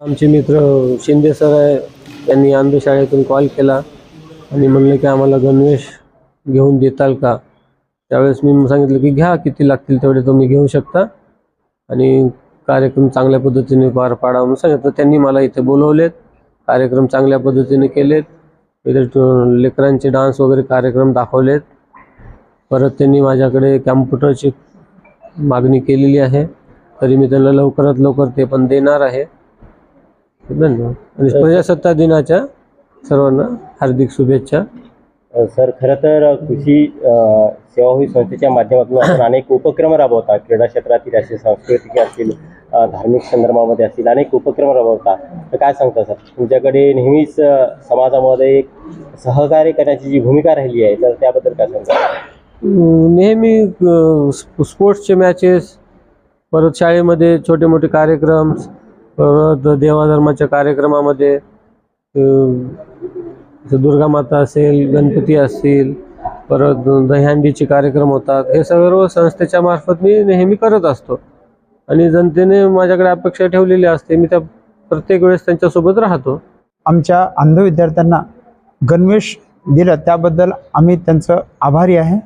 आमचे मित्र शिंदे सर आहे त्यांनी आंबेशाळेतून कॉल केला आणि म्हणले की आम्हाला गणवेश घेऊन देताल का? त्यावेळेस मी सांगितलं की घ्या किती लागतील तेवढे तुम्ही घेऊ शकता. आणि कार्यक्रम चांगल्या पद्धतीने पार पाडा म्हणून सांगितलं. त्यांनी मला इथे बोलवलेत कार्यक्रम चांगल्या पद्धतीने केलेत. इथे लेकरांचे डान्स वगैरे कार्यक्रम दाखवलेत. परत त्यांनी माझ्याकडे कॅम्प्युटरची मागणी केलेली आहे. तरी मी त्यांना लवकरात लवकर ते पण देणार आहे. धन्यवाद. आणि प्रजासत्ताक दिनाच्या सर्वांना हार्दिक शुभेच्छा. सर खरं तर कृषी अ, सेवाभावी संस्थेच्या माध्यमातून आपण अनेक उपक्रम राबवता. क्रीडा क्षेत्रातील असतील सांस्कृतिक असतील धार्मिक संदर्भामध्ये असतील अनेक उपक्रम राबवता. तर काय सांगता सर? तुमच्याकडे नेहमीच समाजामध्ये एक सहकार्य करण्याची जी भूमिका राहिली आहे तर त्याबद्दल काय सांगता? नेहमी स्पोर्ट्सचे मॅचेस परत शाळेमध्ये छोटे मोठे कार्यक्रम परत देवाधर्माच्या कार्यक्रमामध्ये दुर्गा माता असेल गणपती असतील परत दहीहंडीचे कार्यक्रम होतात हे सर्व संस्थेच्या मार्फत मी नेहमी करत असतो. आणि जनतेने माझ्याकडे अपेक्षा ठेवलेली असते मी त्या प्रत्येक वेळेस त्यांच्यासोबत राहतो. आमच्या अंध विद्यार्थ्यांना गणवेश दिलं त्याबद्दल आम्ही त्यांचं आभारी आहे.